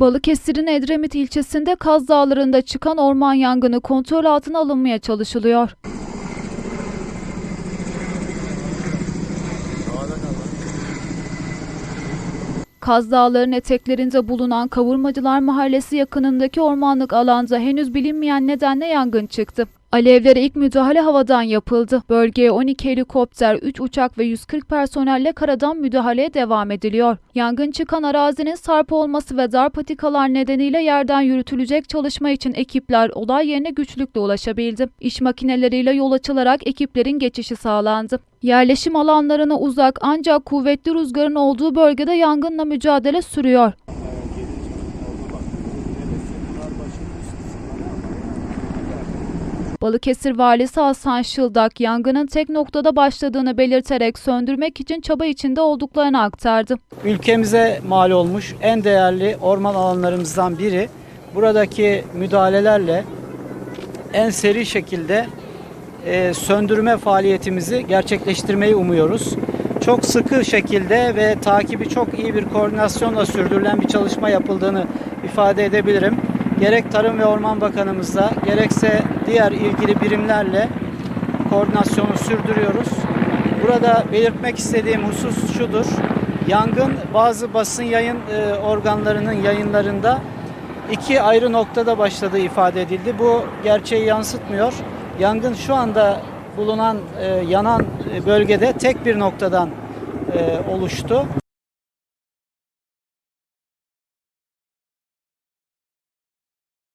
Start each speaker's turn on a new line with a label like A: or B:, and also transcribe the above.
A: Balıkesir'in Edremit ilçesinde Kaz Dağları'nda çıkan orman yangını kontrol altına alınmaya çalışılıyor. Kaz Dağları'nın eteklerinde bulunan Kavurmacılar Mahallesi yakınındaki ormanlık alanda henüz bilinmeyen nedenle yangın çıktı. Alevlere ilk müdahale havadan yapıldı. Bölgeye 12 helikopter, 3 uçak ve 140 personelle karadan müdahaleye devam ediliyor. Yangın çıkan arazinin sarp olması ve dar patikalar nedeniyle yerden yürütülecek çalışma için ekipler olay yerine güçlükle ulaşabildi. İş makineleriyle yol açılarak ekiplerin geçişi sağlandı. Yerleşim alanlarına uzak ancak kuvvetli rüzgarın olduğu bölgede yangınla mücadele sürüyor. Balıkesir Valisi Hasan Şıldak yangının tek noktada başladığını belirterek söndürmek için çaba içinde olduklarını aktardı.
B: ülkemize mal olmuş en değerli orman alanlarımızdan biri. Buradaki müdahalelerle en seri şekilde e, söndürme faaliyetimizi gerçekleştirmeyi umuyoruz. Çok sıkı şekilde ve takibi çok iyi bir koordinasyonla sürdürülen bir çalışma yapıldığını ifade edebilirim. Gerek Tarım ve Orman Bakanımızla gerekse diğer ilgili birimlerle koordinasyonu sürdürüyoruz. Burada belirtmek istediğim husus şudur. Yangın bazı basın yayın e, organlarının yayınlarında iki ayrı noktada başladığı ifade edildi. Bu gerçeği yansıtmıyor. Yangın şu anda bulunan e, yanan e, bölgede tek bir noktadan oluştu.